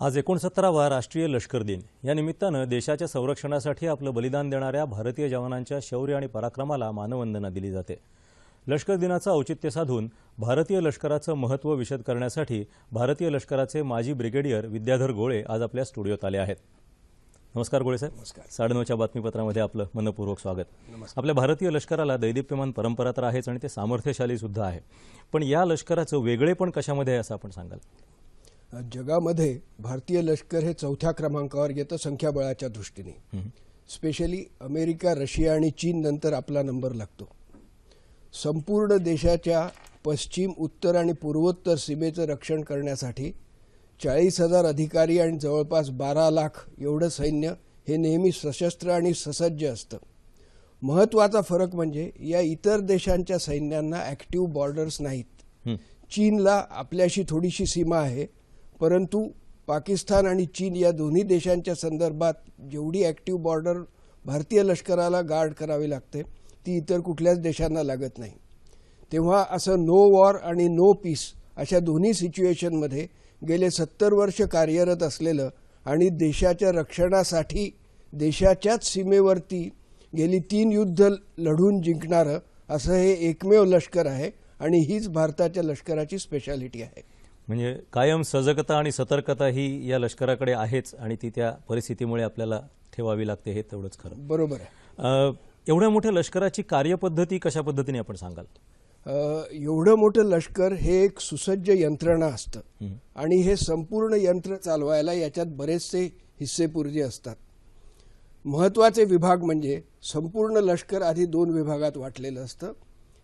आज एकोणसत्तरावा राष्ट्रीय लष्कर दिन. या निमित्तानं देशाच्या संरक्षणासाठी आपलं बलिदान देणाऱ्या भारतीय जवानांच्या शौर्य आणि पराक्रमाला मानवंदना दिली जाते. लष्कर दिनाचं औचित्य साधून भारतीय लष्कराचं महत्त्व विशद करण्यासाठी भारतीय लष्कराचे माजी ब्रिगेडियर विद्याधर गोळे आज आपल्या स्टुडिओत आले आहेत. नमस्कार गोळे साहेब. नमस्कार. साडेनऊच्या बातमीपत्रामध्ये आपलं मनपूर्वक स्वागत. आपल्या भारतीय लष्कराला दैदिप्यमान परंपरा तर आहेच आणि ते सामर्थ्यशाली सुद्धा आहे. पण या लष्कराचं वेगळेपण कशामध्ये आहे असं आपण सांगाल? जगामध्ये भारतीय लष्कर हे चौथ्या क्रमांकावर येतं संख्याबळाच्या दृष्टीने. स्पेशली अमेरिका रशिया आणि चीन नंतर आपला नंबर लागतो. संपूर्ण देशाच्या पश्चिम उत्तर आणि पूर्वोत्तर सीमेचं रक्षण करण्यासाठी चाळीस हजार अधिकारी आणि जवळपास बारा लाख एवढं सैन्य हे नेहमी सशस्त्र आणि ससज्ज असतं. महत्त्वाचा फरक म्हणजे या इतर देशांच्या सैन्यांना ॲक्टिव्ह बॉर्डर्स नाहीत. चीनला आपल्याशी थोडीशी सीमा आहे. परंतु पाकिस्तान आणि चीन या दोन्ही देशांच्या संदर्भात जेवढी ॲक्टिव्ह बॉर्डर भारतीय लष्कराला गार्ड करावी लागते ती इतर कुठल्याच देशांना लागत नाही. तेव्हा असं नो वॉर आणि नो पीस अशा दोन्ही सिच्युएशनमध्ये गेले सत्तर वर्ष कार्यरत असलेलं आणि देशाच्या रक्षणासाठी देशाच्याच सीमेवरती गेली तीन युद्ध लढून जिंकणारं असं हे एकमेव लष्कर आहे आणि हीच भारताच्या लष्कराची स्पेशालिटी आहे. म्हणजे कायम सजगता आणि सतर्कता ही या लष्कराकडे आहेच आणि ती त्या परिस्थितीमुळे आपल्याला ठेवावी लागते हे तेवढंच खरं. बरोबर आहे. एवढ्या मोठ्या लष्कराची कार्यपद्धती कशा पद्धतीने आपण सांगाल? एवढं मोठं लष्कर हे एक सुसज्ज यंत्रणा असतं. आणि हे संपूर्ण यंत्र चालवायला याच्यात बरेचसे हिस्सेपुर्जे असतात. महत्त्वाचे विभाग म्हणजे संपूर्ण लष्कर आधी दोन विभागात वाटलेलं असतं.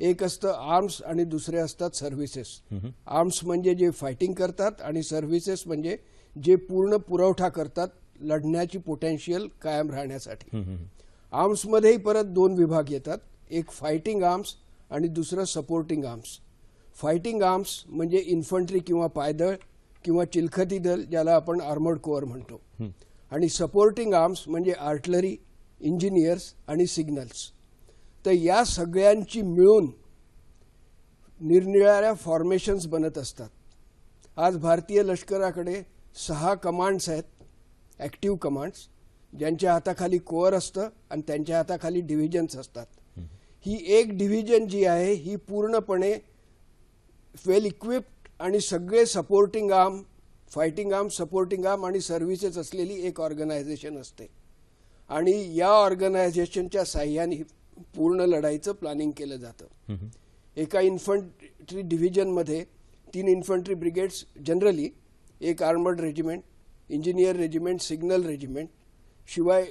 एक असतं आर्म्स आणि दुसरे असतात सर्व्हिसेस आर्म्स म्हणजे जे फायटिंग करतात आणि सर्व्हिसेस म्हणजे जे पूर्ण पुरवठा करतात लढण्याची पोटेन्शियल कायम राहण्यासाठी. आर्म्समध्येही परत दोन विभाग येतात. एक फायटिंग आर्म्स आणि दुसरं सपोर्टिंग आर्म्स फायटिंग आर्म्स म्हणजे इन्फंट्री किंवा पायदळ किंवा चिलखती दल ज्याला आपण आर्मर्ड कोअर म्हणतो. आणि सपोर्टिंग आर्म्स म्हणजे आर्टलरी इंजिनियर्स आणि सिग्नल्स तर या सगळ्यांची मिळून निरनिराळ्या फॉर्मेशन्स बनत असतात. आज भारतीय लष्कराकडे सहा कमांड्स आहेत ॲक्टिव्ह कमांड्स ज्यांच्या हाताखाली कोअर असतं आणि त्यांच्या हाताखाली डिव्हिजन्स असतात. ही एक डिव्हिजन जी आहे ही पूर्णपणे वेल इक्विप्ड आणि सगळे supporting arm fighting arm supporting arm आणि सर्व्हिसेस असलेली एक ऑर्गनायझेशन असते. आणि या ऑर्गनायझेशनच्या साह्याने पूर्ण लढाईचं प्लॅनिंग केलं जातं. एका इन्फंट्री डिव्हिजनमध्ये तीन इन्फंट्री ब्रिगेड्स जनरली एक armoured regiment engineer regiment signal regiment शिवाय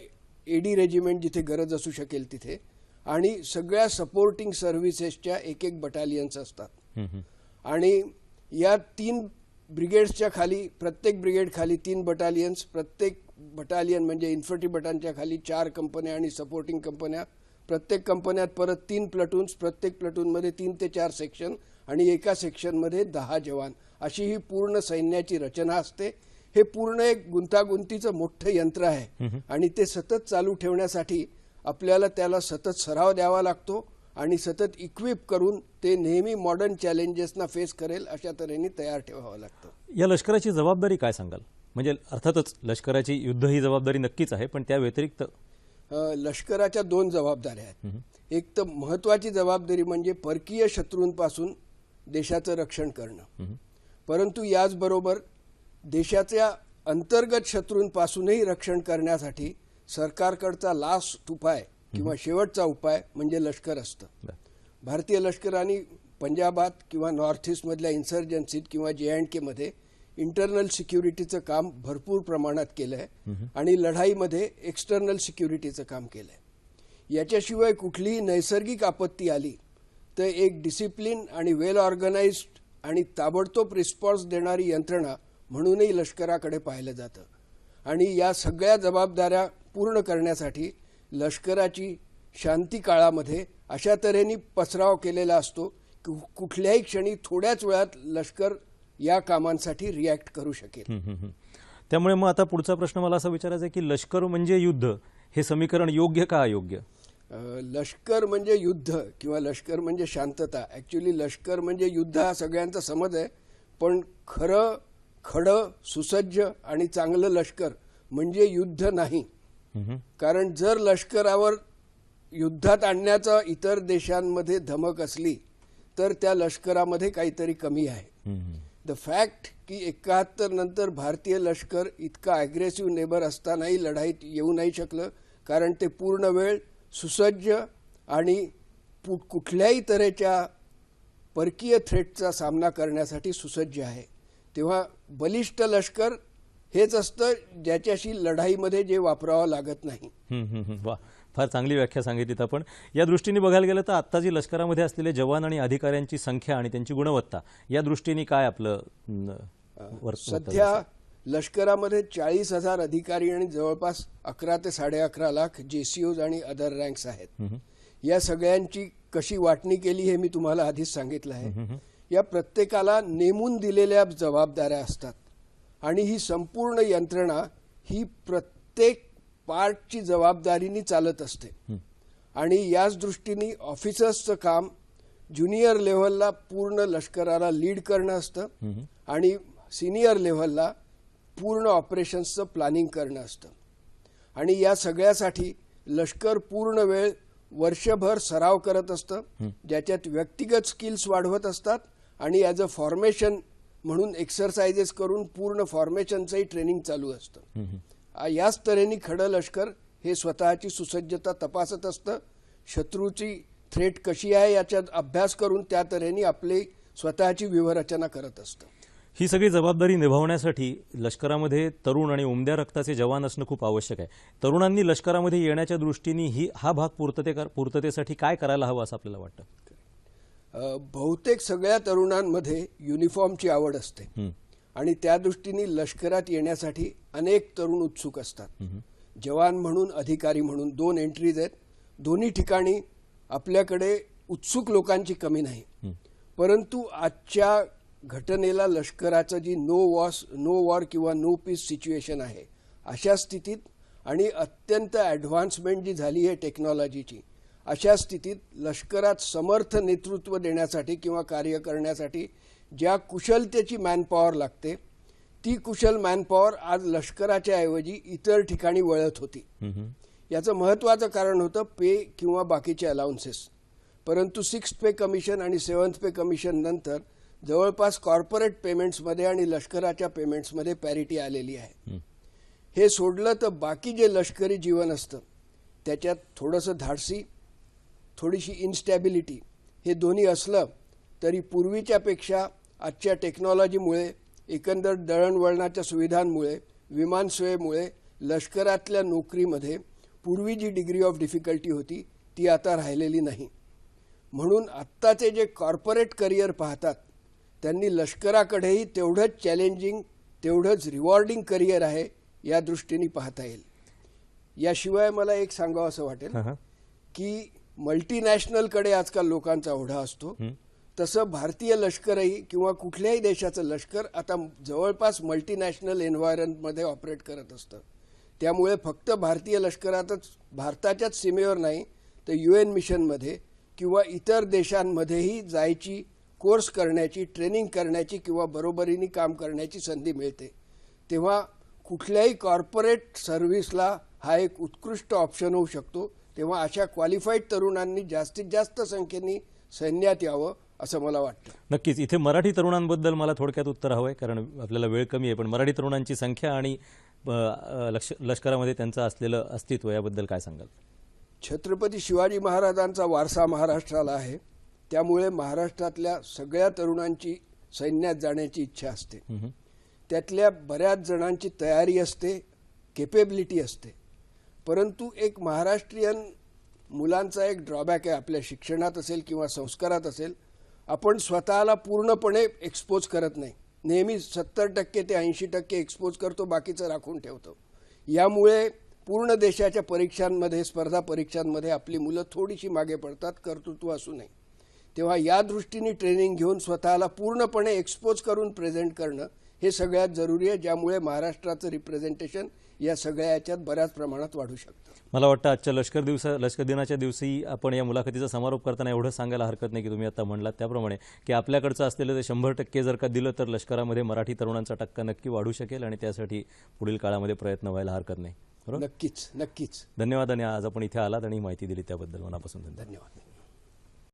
एडी रेजिमेंट जिथे गरज असू शकेल तिथे आणि सगळ्या सपोर्टिंग सर्व्हिसेसच्या एक एक बटालियन्स असतात. आणि या तीन ब्रिगेड्सच्या खाली प्रत्येक ब्रिगेड खाली तीन बटालियन्स प्रत्येक बटालियन म्हणजे इन्फंट्री बटानच्या खाली चार कंपन्या आणि सपोर्टिंग कंपन्या प्रत्येक कंपन्यात परत तीन प्लटून्स प्रत्येक प्लटूनमध्ये तीन ते चार सेक्शन आणि एका सेक्शनमध्ये दहा जवान. अशी ही पूर्ण सैन्याची रचना असते. हे पूर्ण एक गुंतागुंतीचं मोठं यंत्र आहे. आणि ते सतत चालू ठेवण्यासाठी आपल्याला त्याला सतत सराव द्यावा लागतो आणि सतत इक्विप करून ते नेहमी मॉडर्न चॅलेंजेसना फेस करेल अशा तऱ्हेने तयार ठेवावं लागतं. या लष्कराची जबाबदारी काय सांगाल? म्हणजे अर्थातच लष्कराची युद्ध ही जबाबदारी नक्कीच आहे पण त्या व्यतिरिक्त लष्कराच्या दोन जबाबदाऱ्या आहेत. एक तर महत्वाची जबाबदारी म्हणजे परकीय शत्रूंपासून देशाचं रक्षण करणं. परंतु याचबरोबर देशाच्या अंतर्गत शत्रूंपासूनही रक्षण करण्यासाठी सरकारकडचा लास्ट उपाय किंवा शेवटचा उपाय म्हणजे लष्कर असतं. भारतीय लष्कराने पंजाबात किंवा नॉर्थ ईस्टमधल्या इन्सर्जन्सीत किंवा जे अँड केमध्ये इंटरनल सिक्युरिटीचं काम भरपूर प्रमाणात केलं आहे आणि लढाईमध्ये एक्सटर्नल सिक्युरिटीचं काम केलं आहे याच्याशिवाय कुठलीही नैसर्गिक आपत्ती आली तर एक डिसिप्लिन आणि वेल ऑर्गनाइज्ड आणि ताबडतोब रिस्पॉन्स देणारी यंत्रणा म्हणूनही लष्कराकडे पाहिलं जातं. आणि या सगळ्या जबाबदाऱ्या पूर्ण करण्यासाठी लष्कराची शांती काळामध्ये अशा तऱ्हेने पसराव केलेला असतो की कुठल्याही क्षणी थोड्याच वेळात लष्कर या कामांसाठी रिॲक्ट करू शकेल. त्यामुळे मग आता पुढचा प्रश्न मला असा विचारायचा आहे की लष्कर म्हणजे युद्ध हे समीकरण योग्य का अयोग्य लष्कर म्हणजे युद्ध किंवा लष्कर म्हणजे शांतता ॲक्च्युली लष्कर म्हणजे युद्ध हा सगळ्यांचा समज आहे पण खरं खडं सुसज्ज आणि चांगलं लष्कर म्हणजे युद्ध नाही. कारण जर लष्करावर युद्धात आणण्याचा इतर देशांमध्ये धमक असली तर त्या लष्करामध्ये काहीतरी कमी आहे. द फॅक्ट की एकाहत्तर नंतर भारतीय लष्कर इतका अग्रेसिव्ह नेबर असतानाही लढाईत येऊ नाही शकलं कारण ते पूर्ण वेळ सुसज्ज आणि पु- कुठल्याही तऱ्हेच्या परकीय थ्रेटचा सामना करण्यासाठी सुसज्ज आहे. तेव्हा बलिष्ठ लष्कर हेच असतं ज्याच्याशी लढाईमध्ये जे वापरावं लागत नाही. वा. फार चांगली व्याख्या सांगितलीत आपण. या दृष्टीने बघायला गेलं तर आत्ता जी लष्करामध्ये असलेले जवान आणि अधिकाऱ्यांची संख्या आणि त्यांची गुणवत्ता या दृष्टीने काय आपलं सध्या लष्करामध्ये चाळीस हजार अधिकारी आणि जवळपास अकरा ते साडे अकरा लाख जेसीओज आणि अदर रँक्स आहेत. या सगळ्यांची कशी वाटणी केली हे मी तुम्हाला आधीच सांगितलं आहे. या प्रत्येकाला नेमून दिलेल्या जबाबदाऱ्या असतात आणि ही संपूर्ण यंत्रणा ही प्रत्येक पार्टची जबाबदारीने चालत असते. आणि याच दृष्टीने ऑफिसर्सचं काम ज्युनियर लेव्हलला पूर्ण लष्कराला लीड करणं असतं आणि सिनियर लेव्हलला पूर्ण ऑपरेशन्सचं प्लॅनिंग करणं असतं. आणि या सगळ्यासाठी लष्कर पूर्ण वेळ वर्षभर सराव करत असतं ज्याच्यात व्यक्तिगत स्किल्स वाढवत असतात आणि ॲज अ फॉर्मेशन म्हणून एक्सरसाइजेस करून पूर्ण फॉर्मेशनचंही ट्रेनिंग चालू असतं. याच तऱ्हेने खडं लष्कर हे स्वतःची सुसज्जता तपासत असतं. शत्रूची थ्रेट कशी आहे याचा अभ्यास करून त्या तऱ्हेने आपली स्वतःची व्यूहरचना करत असतं. ही सगळी जबाबदारी निभावण्यासाठी लष्करामध्ये तरुण आणि उमद्या रक्ताचे जवान असणं खूप आवश्यक आहे. तरुणांनी लष्करामध्ये येण्याच्या दृष्टीने ही हा भाग पूर्तते पूर्ततेसाठी काय करायला हवं असं आपल्याला वाटतं? बहुतेक सगळ्या तरुणांमध्ये युनिफॉर्मची आवड असते. आणि त्या दृष्टीने लष्करात येण्यासाठी अनेक तरुण उत्सुक असतात. जवान म्हणून अधिकारी म्हणून दोन एंट्रीज आहेत. दोन्ही ठिकाणी आपल्याकडे उत्सुक लोकांची कमी नाही. परंतु आजच्या घटनेला लष्कराचं जी नो वॉस नो वॉर किंवा नो पीस सिच्युएशन आहे अशा स्थितीत आणि अत्यंत ॲडव्हान्समेंट जी झाली आहे टेक्नॉलॉजीची अशा स्थितीत लष्करात समर्थ नेतृत्व देण्यासाठी किंवा कार्य करण्यासाठी ज्या कुशलतेची मॅनपॉवर लागते ती कुशल मॅनपॉवर आज लष्कराच्या ऐवजी इतर ठिकाणी वळत होती. याचं महत्त्वाचं कारण होतं पे किंवा बाकीचे अलाउन्सेस परंतु सिक्स पे कमिशन आणि सेवन्थ पे कमिशन नंतर जवळपास कॉर्पोरेट पेमेंट्समध्ये आणि लष्कराच्या पेमेंट्समध्ये पॅरिटी आलेली आहे. हे सोडलं तर बाकी जे लष्करी जीवन असतं त्याच्यात थोडंसं धाडसी थोडीशी इन्स्टॅबिलिटी हे दोन्ही असलं तरी पूर्वीच्यापेक्षा आजच्या टेक्नॉलॉजीमुळे एकंदर दळणवळणाच्या सुविधांमुळे विमानसेवेमुळे लष्करातल्या नोकरीमध्ये पूर्वी जी डिग्री ऑफ डिफिकल्टी होती ती आता राहिलेली नाही. म्हणून आत्ताचे जे कॉर्पोरेट करिअर पाहतात त्यांनी लष्कराकडेही तेवढंच चॅलेंजिंग तेवढंच रिवॉर्डिंग करिअर आहे या दृष्टीने पाहता येईल. याशिवाय मला एक सांगावं असं वाटेल. की मल्टीनॅशनलकडे आजकाल लोकांचा ओढा असतो. तसं भारतीय लष्करही किंवा कुठल्याही देशाचं लष्कर आता जवळपास मल्टीनॅशनल एन्व्हायरमेंटमध्ये ऑपरेट करत असतं. त्यामुळे फक्त भारतीय लष्करातच भारताच्याच सीमेवर नाही तर यू एन मिशनमध्ये किंवा इतर देशांमध्येही जायची कोर्स करण्याची ट्रेनिंग करण्याची किंवा बरोबरीने काम करण्याची संधी मिळते. तेव्हा कुठल्याही कॉर्पोरेट सर्व्हिसला हा एक उत्कृष्ट ऑप्शन होऊ शकतो. तेव्हा अशा क्वालिफाईड तरुणांनी जास्तीत जास्त संख्येने सैन्यात यावं असं मला वाटतं. नक्कीच. इथे मराठी तरुणांबद्दल मला थोडक्यात उत्तर हवं आहे कारण आपल्याला वेळ कमी आहे पण मराठी तरुणांची संख्या आणि लक्ष लष्करामध्ये त्यांचं असलेलं अस्तित्व याबद्दल काय सांगाल? छत्रपती शिवाजी महाराजांचा वारसा महाराष्ट्राला आहे. त्यामुळे महाराष्ट्रातल्या सगळ्या तरुणांची सैन्यात जाण्याची इच्छा असते. त्यातल्या बऱ्याच जणांची तयारी असते केपेबिलिटी असते. परंतु एक महाराष्ट्रीयन मुलांचा एक ड्रॉबॅक आहे. आपल्या शिक्षणात असेल किंवा संस्कारात असेल आपण स्वतःला पूर्णपणे एक्सपोज करत नाही. नेहमी सत्तर टक्के ते ऐंशी टक्के एक्सपोज करतो बाकीचं राखून ठेवतो. यामुळे पूर्ण देशाच्या परीक्षांमध्ये स्पर्धा परीक्षांमध्ये आपली मुलं थोडीशी मागे पडतात कर्तृत्व असू नये. तेव्हा या दृष्टीने ट्रेनिंग घेऊन स्वतःला पूर्णपणे एक्सपोज करून प्रेझेंट करणं हे सगळ्यात जरुरी आहे ज्यामुळे महाराष्ट्राचं रिप्रेझेंटेशन या सगळ्या याच्यात बऱ्याच प्रमाणात वाढू शकतं. मला वाटतं आजच्या लष्कर दिवसा लष्कर दिनाच्या दिवशी आपण या मुलाखतीचा समारोप करताना एवढं सांगायला हरकत नाही की तुम्ही आता म्हणलात त्याप्रमाणे की आपल्याकडचं असलेलं ते शंभर टक्के जर का दिलं तर लष्करामध्ये मराठी तरुणांचा टक्का नक्की वाढू शकेल आणि त्यासाठी पुढील काळामध्ये प्रयत्न व्हायला हरकत नाही. बरोबर? नक्कीच नक्कीच. धन्यवाद आणि आज आपण इथे आलात आणि माहिती दिली त्याबद्दल मनापासून धन्यवाद. धन्यवाद.